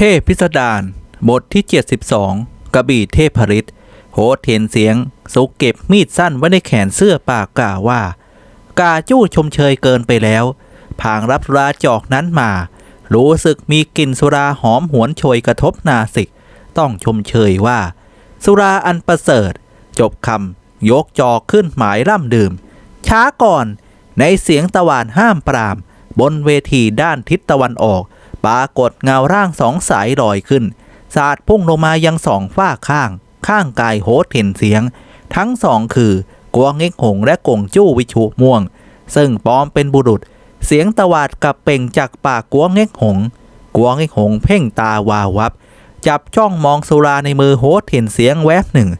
เทพพิสดารบทที่ 72 กระบี่เทพฤทธิ์โหดเห็นเสียง สุกเก็บมีดสั้นไว้ในแขนเสื้อปากกล่าวว่า กาจู้ชมเชยเกินไปแล้ว ผางรับสุราจอกนั้นมา รู้สึกมีกลิ่นสุราหอมหวนโชยกระทบนาสิก ต้องชมเชยว่า สุราอันประเสริฐ จบคำยกจอกขึ้นหมายร่ำดื่ม ช้าก่อนในเสียงตะวานห้ามปราม บนเวทีด้านทิศตะวันออก ปรากฏเงาร่างสองสายลอยขึ้น สาดพุ่งลงมายังสองฝ้าข้าง ข้างกายโหดเห็นเสียง ทั้งสองคือกวงเง็กหงและกงจู้วิชุม่วง ซึ่งปลอมเป็นบุรุษ เสียงตะวาดกับเป่งจากปากกวงเง็กหงกวงเง็กหงเพ่งตาวาววับ จับจ้องมองสุราในมือโหดเห็นเสียงแวบหนึ่ง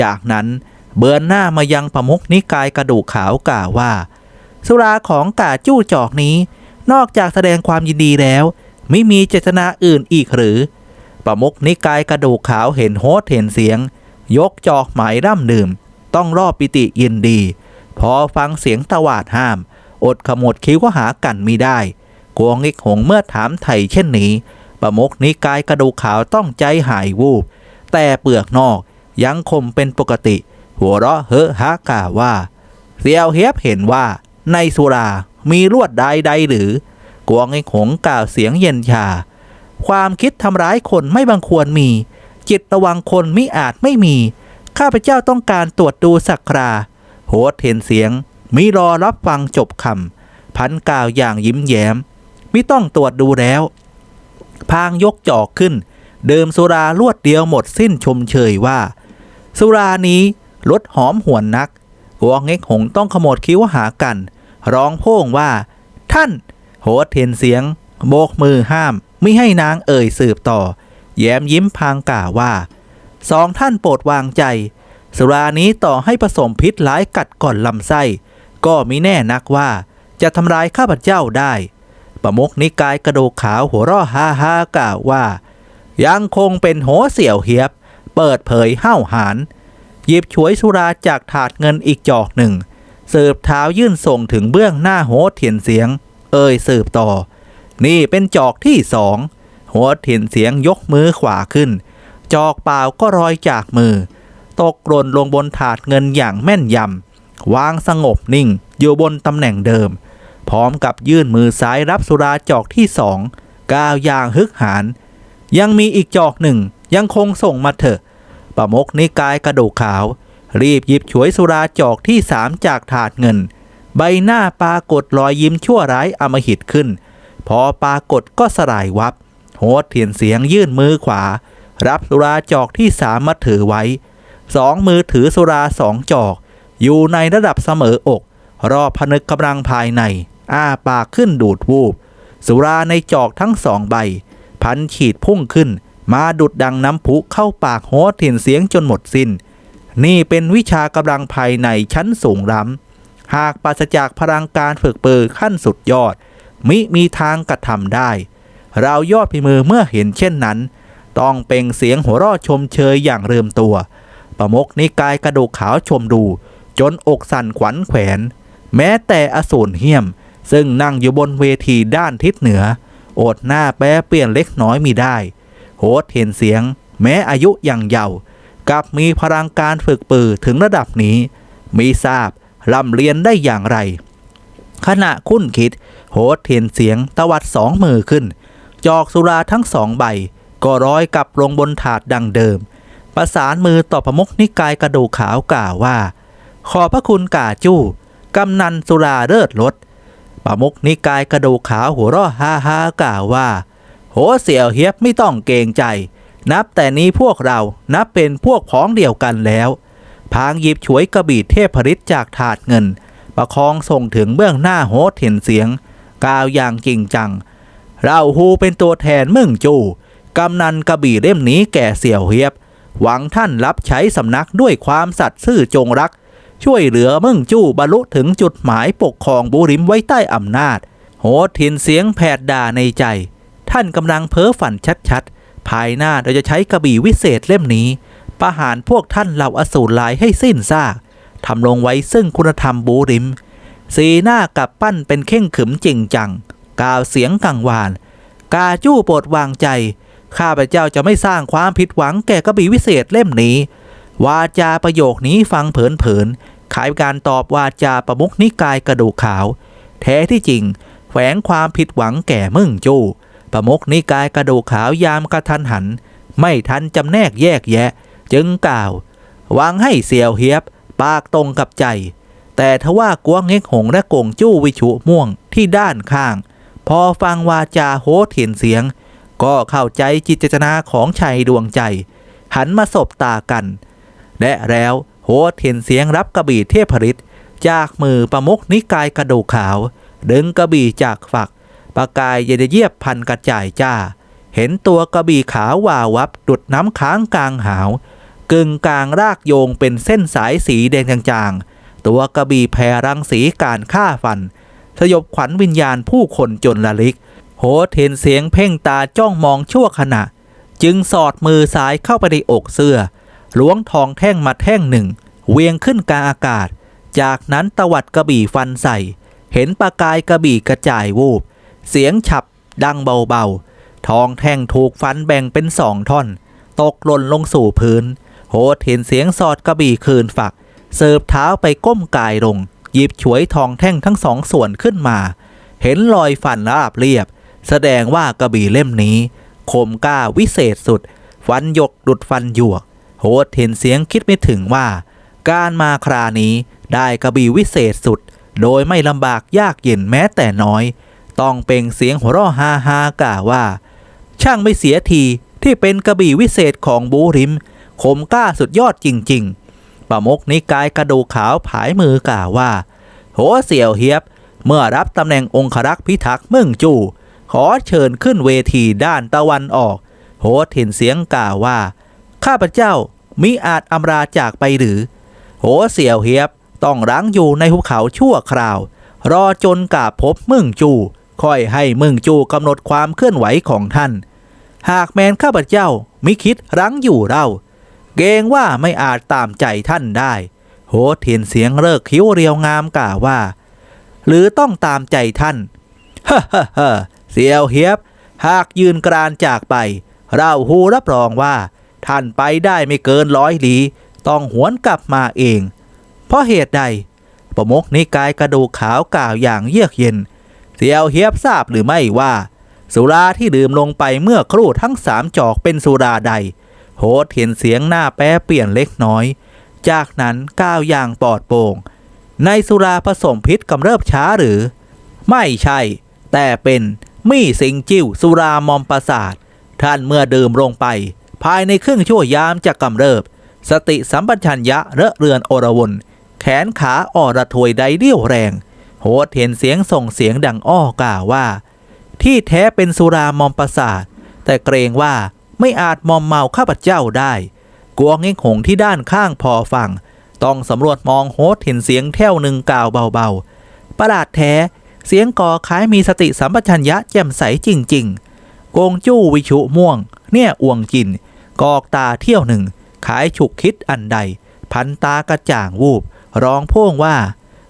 จากนั้นเบือนหน้ามายังประมุขนิกายกระดูกขาวกล่าวว่า สุราของกาจู้จอกนี้ นอกจากแสดงความยินดีแล้ว ไม่มีเจตนาอื่นอีกหรือ ประมุขนิกายกระดูกขาวเห็นโฮสเห็นเสียง ยกจอกหมายร่ำดื่ม ต้องรอบปิติยินดี พอฟังเสียงตวาดห้าม อดขมวดคิ้วก็หากันมิได้กวงอิกหงเมื่อถามไถ่เช่นนี้ ประมุขนิกายกระดูกขาวต้องใจหายวูบ แต่เปลือกนอกยังคมเป็นปกติ หัวเราะเฮอะฮากาว่าเสียวเฮียบเห็นว่าในสุรามีลวดใดใดหรือ กวงไอ้หงกล่าวเสียงเย็นชา ความคิดทำร้ายคนไม่บังควรมี จิตระวังคนมิอาจไม่มี ข้าพเจ้าต้องการตรวจดูสักคราโหดเห็นเสียง มิรอรับฟังจบคำพันกล่าวอย่างยิ้มแย้ม มิต้องตรวจดูแล้ว พางยกจอกขึ้น เดิมสุราลวดเดียวหมดสิ้นชมเชยว่า สุรานี้รสหอมหวนนักกวงเง็กหงต้องขมวดคิ้วหากัน ร้องโพ่งว่า ท่าน โหดเห็นเสียง โบกมือห้าม ไม่ให้นางเอ่ยสืบต่อ แย้มยิ้มพางกล่าวว่า สองท่านโปรดวางใจ สุรานี้ต่อให้ผสมพิษหลายกัดก่อนลำไส้ ก็มิแน่นักว่าจะทำลายข้าพเจ้าได้ ประมกนิกายกระโดกขาวหัวร่อฮ่าฮ่ากล่าวว่า ยังคงเป็นโหเสี่ยวเฮียบ เปิดเผยห้าวหาญหยิบฉวยสุราจากถาดเงินอีกจอกหนึ่งเสืบเท้ายื่นส่งถึงเบื้องหน้าโหเถียนเสียง เอ่ยสืบต่อ นี่เป็นจอกที่สองหดเถียนเสียงยกมือขวาขึ้น จอกเปล่าก็รอยจากมือ ตกหล่นลงบนถาดเงินอย่างแม่นยำวางสงบนิ่งอยู่บนตำแหน่งเดิม พร้อมกับยื่นมือซ้ายรับสุราจอกที่สองก้าวอย่างฮึกหานยังมีอีกจอกหนึ่งยังคงส่งมาเถอะ ประมกนิกายกระดูกขาว รีบหยิบฉวยสุราจอกที่สามจากถาดเงิน ใบหน้าปรากฏรอยยิ้มชั่วร้ายอมหิตขึ้น พอปรากฏก็สลายวับโหดเถียนเสียงยื่นมือขวา รับสุราจอกที่สามมาถือไว้ สองมือถือสุราสองจอก อยู่ในระดับเสมออก รอบพนึกกำลังภายใน อ้าปากขึ้นดูดวูบ สุราในจอกทั้งสองใบ พันฉีดพุ่งขึ้น มาดุดดังน้ำพุเข้าปากโหดเถียนเสียงจนหมดสิน้น นี่เป็นวิชากำลังภายในชั้นสูงล้ำ หากปราศจากพลังการฝึกปือขั้นสุดยอด มิมีทางกระทำได้ เรายอดพิมือเมื่อเห็นเช่นนั้น ต้องเป่งเสียงหัวราะชมเชยอย่างเริมตัว ประมกนิกายกระดูกขาวชมดู จนอกสั่นขวัญแขวน แม้แต่อสูรเหี้ยม ซึ่งนั่งอยู่บนเวทีด้านทิศเหนือ อดหน้าแปรเปลี่ยนเล็กน้อยมีได้ โหดเห็นเสียง แม้อายุยังเยาว์กลับมีพลังการฝึกปือถึงระดับนี้ มีทราบ ร่ำเรียนได้อย่างไร ขณะคุ้นคิด โหดเห็นเสียงตวัดสองมือขึ้น จอกสุราทั้งสองใบ ก็ร้อยกลับลงบนถาดดังเดิม ประสานมือต่อประมุขนิกายกระดูขาวกล่าวว่า ขอพระคุณกาจู้กำนันสุราเลิศรถประมุขนิกายกระดูขาวหัวเราะฮ่าฮ่ากล่าวว่า โหเสี่ยวเฮียบไม่ต้องเกรงใจ นับแต่นี้พวกเรานับเป็นพวกพ้องเดียวกันแล้ว พางหยิบฉวยกระบี่เทพฤทธิ์จากถาดเงิน ประคองส่งถึงเบื้องหน้าโฮสเห็นเสียง กล่าวอย่างจริงจัง เราฮูเป็นตัวแทนมึงจูกำนันกระบี่เล่มนี้แก่เสี่ยวเฮียบ หวังท่านรับใช้สำนักด้วยความสัตย์ซื่อจงรัก ช่วยเหลือมึงจู้บรรลุถึงจุดหมายปกครองบุริมไว้ใต้อำนาจ โหดทินเสียงแผดด่าในใจ ท่านกำลังเพ้อฝันชัดๆ ภายหน้าเราจะใช้กระบี่วิเศษเล่มนี้ ประหารพวกท่านเหล่าอสูรลายให้สิ้นซากทำลงไว้ซึ่งคุณธรรมบูริม สีหน้ากับปั้นเป็นเข่งขึมจริงจัง กล่าวเสียงกังวาน กาจู้โปรดวางใจ ข้าพเจ้าจะไม่สร้างความผิดหวังแก่กระบี่วิเศษเล่มนี้ วาจาประโยคนี้ฟังเผินๆขายการตอบวาจาประมุขนิกายกระดูกขาว แท้ที่จริง แฝงความผิดหวังแก่มึงจู้ประมุขนิกายกระดูกขาวยามกระทันหัน ไม่ทันจำแนกแยกแยะ จึงกล่าว หวังให้เสียวเฮียบ ปากตรงกับใจ แต่ทว่ากวงเง็กหงและกงจู้วิชุม่วงที่ด้านข้าง พอฟังวาจาโหดเห็นเสียง ก็เข้าใจจิตเจตนาของชัยดวงใจ หันมาสบตากัน และแล้วโหดเห็นเสียงรับกระบี่เทพฤทธิ์จากมือประมุขนิกายกระดูกขาว ดึงกระบี่จากฝักประกายเยเยียบพันกระจายจ้า เห็นตัวกระบี่ขาววาวับดุดน้ำค้างกลางหาว กึ่งกลางรากโยงเป็นเส้นสายสีแดงจางๆ ตัวกระบี่แผ่รังสีการฆ่าฟัน สยบขวัญวิญญาณผู้คนจนละลิก โหดเห็นเสียงเพ่งตาจ้องมองชั่วขณะ จึงสอดมือซ้ายเข้าไปในอกเสื้อล้วงทองแท่งมาแท่งหนึ่ง เวียงขึ้นกลางอากาศ จากนั้นตวัดกระบี่ฟันใส่ เห็นประกายกระบี่กระจายวูบ เสียงฉับดังเบาๆ ทองแท่งถูกฟันแบ่งเป็นสองท่อน ตกหล่นลงสู่พื้น โหดเห็นเสียงสอดกระบี่คืนฝัก เสิร์ฟเท้าไปก้มกายลง หยิบฉวยทองแท่งทั้งสองส่วนขึ้นมา เห็นรอยฟันราบเรียบ แสดงว่ากระบี่เล่มนี้ คมกล้าวิเศษสุด ฟันหยกดุดฟันหยวก โหดเห็นเสียงคิดไม่ถึงว่า การมาครานี้ได้กระบี่วิเศษสุด โดยไม่ลำบากยากเย็นแม้แต่น้อย ต้องเป็นเสียงหัวเราะฮาฮากล่าวว่า ช่างไม่เสียทีที่เป็นกระบี่วิเศษของบูริม คมกล้าสุดยอดจริง ๆ ประมกนิกายกระดูขาวผายมือกล่าวว่า โหเสี่ยวเฮียบ เมื่อรับตำแหน่งองครักษ์พิทักษ์มึ่งจูขอเชิญขึ้นเวทีด้านตะวันออก โหเห็นเสียงกล่าวว่า ข้าพเจ้ามิอาจอำราจากไปหรือ โหเสี่ยวเฮียบต้องรั้งอยู่ในภูเขาชั่วคราว รอจนกาพบมึ่งจูค่อยให้มึ่งจูกำหนดความเคลื่อนไหวของท่าน หากแมนข้าพเจ้ามิคิดรั้งอยู่เรา เกรงว่าไม่อาจตามใจท่านได้ โหเทียนเสียงเลิกคิ้วเรียวงามกล่าวว่า หรือต้องตามใจท่านฮ่าฮ่าฮ่าเสียวเฮียบ หากยืนกรานจากไป เราหูรับรองว่า ท่านไปได้ไม่เกินร้อยลี้ต้องหวนกลับมาเอง เพราะเหตุใด ประมกนิกายกระดูกขาวกล่าวอย่างเยือกเย็น เสียวเฮียบทราบหรือไม่ว่า สุราที่ดื่มลงไปเมื่อครู่ทั้งสามจอกเป็นสุราใด โหดเห็นเสียงหน้าแป้เปลี่ยนเล็กน้อย จากนั้นก้าวอย่างปลอดโปร่ง ในสุราผสมพิษกำเริบช้าหรือ ไม่ใช่ แต่เป็นมี่สิงจิ้วสุรามอมประสาท ท่านเมื่อดื่มลงไป ภายในครึ่งชั่วยามจะกำเริบ สติสัมปชัญญะเระเรือนโอรวนแขนขาอ่อระทวยใดเรี่ยวแรง โหดเห็นเสียงส่งเสียงดังอ้อกล่าวว่า ที่แท้เป็นสุรามอมประสาท แต่เกรงว่า ไม่อาจมอมเมาข้าพเจ้าได้ กวงเง่งหงที่ด้านข้างพอฟัง ต้องสำรวจมองโฮสเห็นเสียงแท่วหนึ่งกล่าวเบาๆ ประหลาดแท้ เสียงก่อคล้ายมีสติสัมปชัญญะแจ่มใสจริงๆโกงจู้วิชุม่วง เนี่ยอวงจิน กอกตาเที่ยวหนึ่ง ขายฉุกคิดอันใด พันตากระจ่างวูบ ร้องพ่วงว่า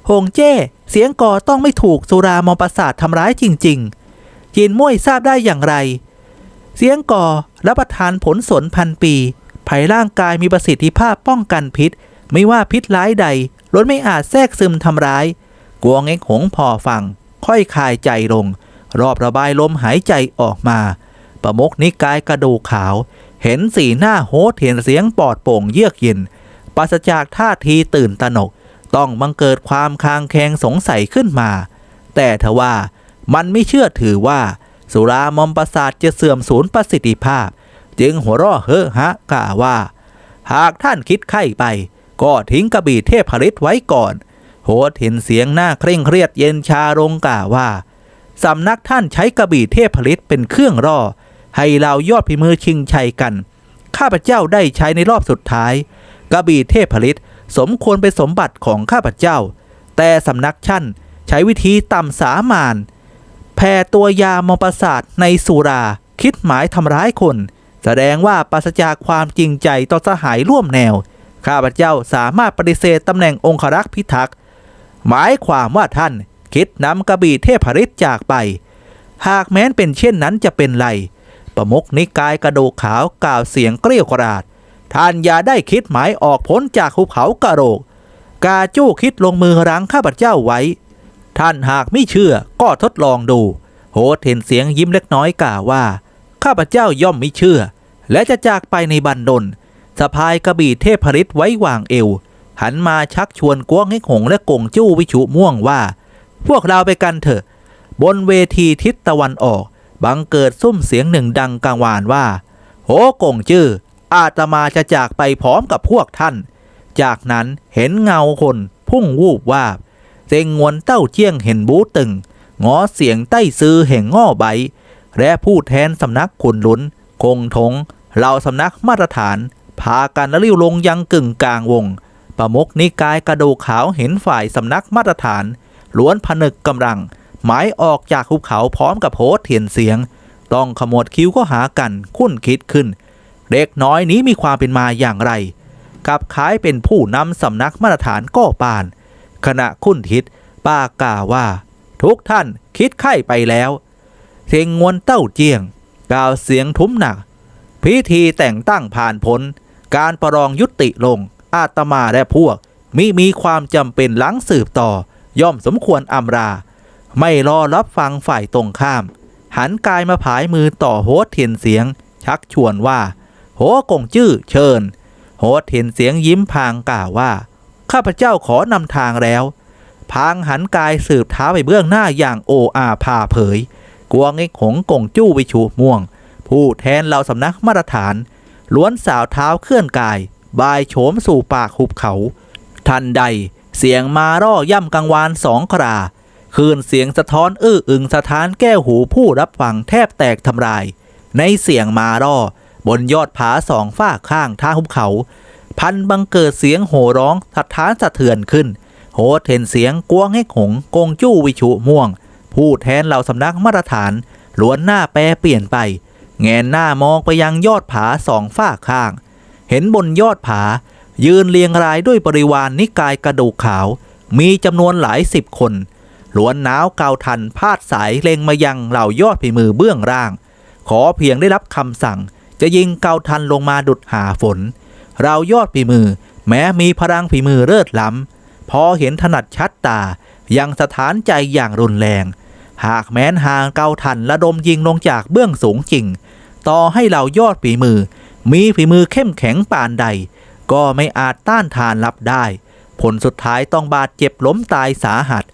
หงเจ้ เสียงก่อต้องไม่ถูกสุรามอมประสาททำร้ายจริง ๆ จินม่วยทราบได้อย่างไร เสียงก่อรับประทานผลสนพันปีภายร่างกายมีประสิทธิภาพป้องกันพิษ ไม่ว่าพิษร้ายใดล้นไม่อาจแทรกซึมทำร้าย กวงเอ็งหงพอฟัง ค่อยคลายใจลง รอบระบายลมหายใจออกมา ประมกนิกายกระดูกขาว เห็นสีหน้าโฮสเห็นเสียงปอดโป่งเยือกเย็นปราศจากท่าทีตื่นตระหนก ต้องบังเกิดความคางแคงสงสัยขึ้นมา แต่ทว่ามันไม่เชื่อถือว่า สุรามอมประสาทจะเสื่อมสูญประสิทธิภาพ จึงหัวราะเฮอฮะกล่าวว่า หากท่านคิดไข้ไป ก็ทิ้งกระบี่เทพฤทธิ์ไว้ก่อนโหดเห็นเสียงหน้าเคร่งเครียดเย็นชาลงกล่าวว่าสำนักท่านใช้กระบี่เทพฤทธิ์เป็นเครื่องร่อ ให้เรายอดพิมือชิงชัยกัน ข้าพเจ้าได้ใช้ในรอบสุดท้ายกระบี่เทพฤทธิ์สมควรเป็นสมบัติของข้าพเจ้า แต่สำนักชั่นใช้วิธีต่ำสามาน แผ่ตัวยามอมประสาทในสุรา คิดหมายทำร้ายคน แสดงว่าปราศจากความจริงใจต่อสหายร่วมแนว ข้าพเจ้าสามารถปฏิเสธตำแหน่งองครักษ์พิทักษ์หมายความว่าท่านคิดนำกระบี่เทพฤทธิ์จากไป หากแม้นเป็นเช่นนั้นจะเป็นไร ประมุกนิกายกระโดกขาวกล่าวเสียงเกรี้ยวกราด ท่านอย่าได้คิดหมายออกพ้นจากภูเขากระโรกกาจู้คิดลงมือรั้งข้าพเจ้าไว้ ท่านหากไม่เชื่อก็ทดลองดูโหเห็นเสียงยิ้มเล็กน้อยกล่าวว่า ข้าพเจ้าย่อมไม่เชื่อ และจะจากไปในบันดลสะพายกระบี่เทพฤทธิ์ไว้วางเอว หันมาชักชวนกวงให้หงและกงจู้วิชุม่วงว่า พวกเราไปกันเถอะ บนเวทีทิศตะวันออกบังเกิดซุ้มเสียงหนึ่งดังกังวานว่า โหกงจื้ออาตมาจะจากไปพร้อมกับพวกท่าน จากนั้นเห็นเงาคนพุ่งวูบวาบ เซงงวนเต้าเจี้ยงเห็นบูตึงงอเสียงใต้ซื้อแห่งง่อใบ และผู้แทนสำนักขุนหลุน คงทงเหล่าสำนักมาตรฐาน พากันริ้วลงยังกึ่งกลางวง ประมุกนิกายกระดูกขาวเห็นฝ่ายสำนักมาตรฐาน ล้วนผนึกกำลัง หมายออกจากภูเขาพร้อมกับโหเทียนเสียง ต้องขมวดคิ้วก็หากันคุ้นคิดขึ้น เด็กน้อยนี้มีความเป็นมาอย่างไร กับคล้ายเป็นผู้นำสำนักมาตรฐานก็ปาน ขณะคุ้นทิศป้ากล่าวว่า ทุกท่านคิดไข้ไปแล้วเสียงงวนเต้าเจียง กล่าวเสียงทุ้มหนัก พิธีแต่งตั้งผ่านพ้นการประลองยุติลง อาตมาและพวก มิมีความจำเป็นหลังสืบต่อ ย่อมสมควรอำรา ไม่รอรับฟังฝ่ายตรงข้าม หันกายมาผายมือต่อโฮสเทียนเสียง ชักชวนว่า โหกงจื้อเชิญ โฮสเทียนเสียงยิ้มพางกล่าวว่า ข้าพเจ้าขอนำทางแล้ว พางหันกายสืบเท้าไปเบื้องหน้าอย่างโออาพาเผย กวงไอ้หงกงจู้วิชูม่วง ผู้แทนเหล่าสำนักมาตรฐาน ล้วนสาวเท้าเคลื่อนกาย บายโฉมสู่ปากหุบเขา ทันใดเสียงมาร่อย่ำกังวานสองคราคืนเสียงสะท้อนอื้ออึงสะท้านแก้วหูผู้รับฟังแทบแตกทำลาย ในเสียงมาร่อบนยอดผาสองฝ้าข้างทางหุบเขา พันบังเกิดเสียงโห่ร้องสะท้านสะเทือนขึ้น โหเห็นเสียงกวงให้หงกงจู้วิชุม่วง ผู้แทนเหล่าสำนักมาตรฐานล้วนหน้าแปรเปลี่ยนไป แงนหน้ามองไปยังยอดผาสองฝ้าข้าง เห็นบนยอดผา ยืนเรียงรายด้วยบริวารนนิกายกระดูกขาว มีจำนวนหลายสิบคนล้วนหนาวเกาทันพาดสายเล็งมายังเหล่ายอดฝีมือเบื้องล่าง ขอเพียงได้รับคำสั่ง จะยิงเกาทันลงมาดุดหาฝน เรายอดฝีมือ แม้มีพลังฝีมือเลิศล้ำ พอเห็นถนัดชัดตา ยังสถานใจอย่างรุนแรง หากแม้นห่างเกาทันระดมยิงลงจากเบื้องสูงจริง ต่อให้เรายอดฝีมือ มีฝีมือเข้มแข็งปานใด ก็ไม่อาจต้านทานรับได้ ผลสุดท้ายต้องบาดเจ็บล้มตายสาหัส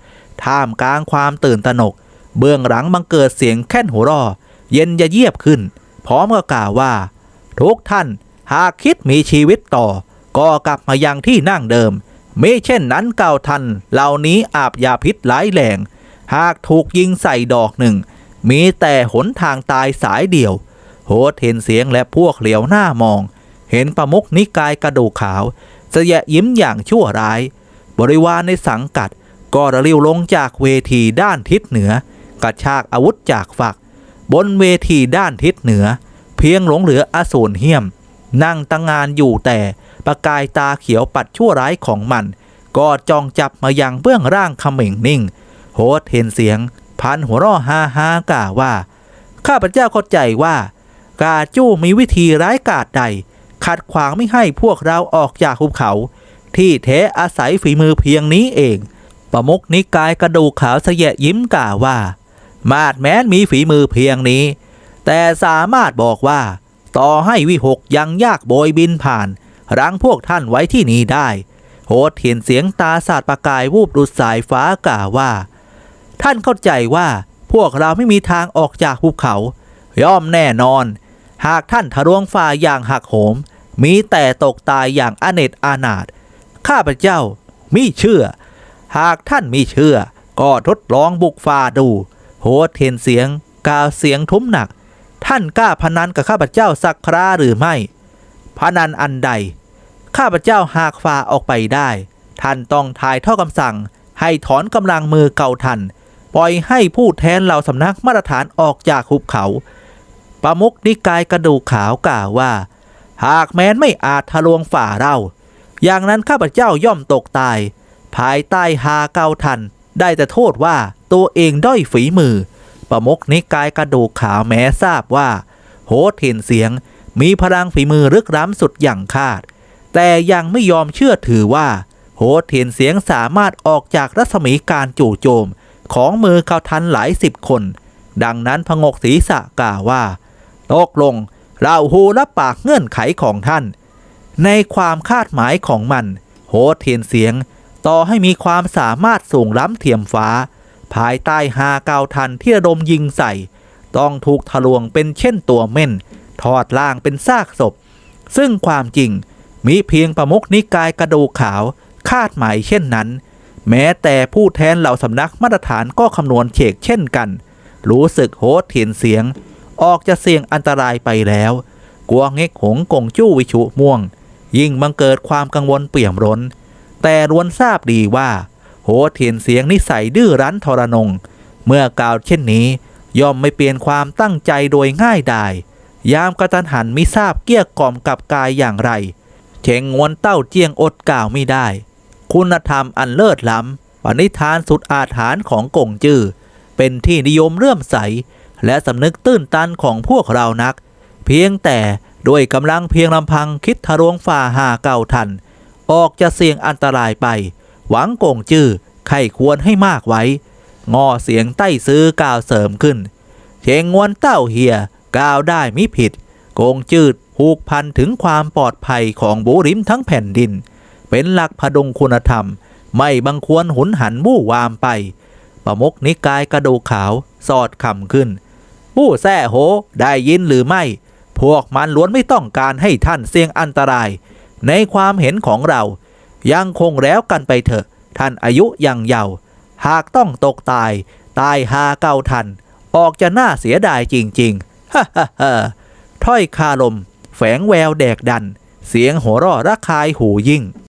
ท่ามกลางความตื่นตระหนก เบื้องหลังบังเกิดเสียงแค่นหัวรอเย็นจะเยียบขึ้น พร้อมกับกล่าวว่า ทุกท่าน หากคิดมีชีวิตต่อ ก็กลับมายังที่นั่งเดิมไม่เช่นนั้นเก่าทัน เหล่านี้อาบยาพิษหลายแหลงหากถูกยิงใส่ดอกหนึ่ง มีแต่หนทางตายสายเดียว โหดเห็นเสียงและพวกเหลียวหน้ามอง เห็นประมุกนิกายกระดูกขาวเสยยิ้มอย่างชั่วร้าย บริวารในสังกัดก็ระลิ้วลงจากเวทีด้านทิศเหนือ กระชากอาวุธจากฝัก บนเวทีด้านทิศเหนือ เพียงหลงเหลืออสูรเหี้ยม นั่งตั้งงานอยู่แต่ประกายตาเขียวปัดชั่วร้ายของมัน ก็จ้องจับมายังเบื้องร่างเขม่งนิ่งโหดเห็นเสียง พันหัวร่อฮาฮากล่าวว่า ข้าพเจ้าเข้าใจว่า กาจู้มีวิธีร้ายกาจใด ขัดขวางไม่ให้พวกเราออกจากภูเขา ที่แท้อาศัยฝีมือเพียงนี้เอง ประมุกนิกายกระดูกขาวเสยะยิ้มกล่าวว่า มาดแม้นมีฝีมือเพียงนี้ แต่สามารถบอกว่า ต่อให้วิหกยังยากโบยบินผ่านรั้งพวกท่านไว้ที่นี้ได้ โหดเห็นเสียงตาสาดประกายวูบดุดสายฟ้ากล่าวว่า ท่านเข้าใจว่าพวกเราไม่มีทางออกจากภูเขา ย่อมแน่นอน หากท่านทะลวงฝ่าอย่างหักโหม มีแต่ตกตายอย่างอเนจอานาถข้าพเจ้ามิเชื่อ หากท่านมิเชื่อ ก็ทดลองบุกฝ่าดู โหดเห็นเสียงกล่าวเสียงทุ้มหนัก ท่านกล้าพนันกับข้าพเจ้าสักคราหรือไม่ พนันอันใด ข้าพเจ้าหากฝ่าออกไปได้ ท่านต้องถ่ายเท่าคำสั่ง ให้ถอนกำลังมือเก่าทัน ปล่อยให้ผู้แทนเหล่าสำนักมาตรฐานออกจากหุบเขา ประมุกนิกายกระดูกขาวกล่าวว่า หากแม้นไม่อาจทะลวงฝ่าเรา อย่างนั้นข้าพเจ้าย่อมตกตาย ภายใต้ฮาเกาทัน ได้แต่โทษว่าตัวเองด้อยฝีมือ ประมกนิกายกระดูกขาวแม้ทราบว่า โหโหเห็นเสียงมีพลังฝีมือรึกล้ำสุดอย่างคาด แต่ยังไม่ยอมเชื่อถือว่า โหเห็นเสียงสามารถออกจากรัศมีการจู่โจม ของมือเขาทันหลายสิบคน ดังนั้นพงกศีรษะกล่าวว่าตกลงเราหูรับปากเงื่อนไขของท่าน ในความคาดหมายของมัน โหเทียนเสียง ต่อให้มีความสามารถสูงล้ำเทียมฟ้า ภายใต้ฮาเกาทันที่ระดมยิงใส่ ต้องถูกทะลวงเป็นเช่นตัวเม่น ทอดล่างเป็นซากศพ ซึ่งความจริงมีเพียงประมุขนิกายกระดูขาวคาดหมายเช่นนั้น แม้แต่ผู้แทนเหล่าสำนักมาตรฐานก็คำนวณเฉกเช่นกัน รู้สึกโหดเถียนเสียง ออกจะเสี่ยงอันตรายไปแล้ว กลัวเง็กหงกงจู้วิชุม่วง ยิ่งบังเกิดความกังวลเปี่ยมร้น แต่รวนทราบดีว่า โหเถียนเสียงนิสัยดื้อรั้นทรนง เมื่อกล่าวเช่นนี้ ย่อมไม่เปลี่ยนความตั้งใจโดยง่ายดายยามกระตันหันมิทราบเกี้ยกล่อมกับกายอย่างไรเชงงวนเต้าเจียงอดกล่าวไม่ได้ คุณธรรมอันเลิศล้ำปณิธานสุดอาถรรพ์ของกงจื้อเป็นที่นิยมเลื่อมใส และสำนึกตื้นตันของพวกเรานัก เพียงแต่ด้วยกำลังเพียงลำพังคิดทะลวงฝ่าหาเก่าทัน ออกจะเสี่ยงอันตรายไป หวังกงจื้อไข้ควรให้มากไว้ งอเสียงใต้ซื้อกล่าวเสริมขึ้นเชงงวนเต้าเฮียกล่าวได้มิผิดโกงจืดผูกพันถึงความปลอดภัยของบูริมทั้งแผ่นดิน เป็นหลักพดุงคุณธรรม ไม่บังควรหุนหันมู่วามไป ประมกนิกายกระดูขาวสอดคำขึ้น ผู้แซ่โหได้ยินหรือไม่ พวกมันล้วนไม่ต้องการให้ท่านเสี่ยงอันตราย ในความเห็นของเรา ยังคงแล้วกันไปเถอะ ท่านอายุยังเยาว์หากต้องตกตาย ตายหาเก่าทัน ออกจะน่าเสียดายจริงๆฮ่าฮ่าฮ่าถ้อยคาลม แฝงแววแดกดัน เสียงหัวเราะระคายหูยิ่ง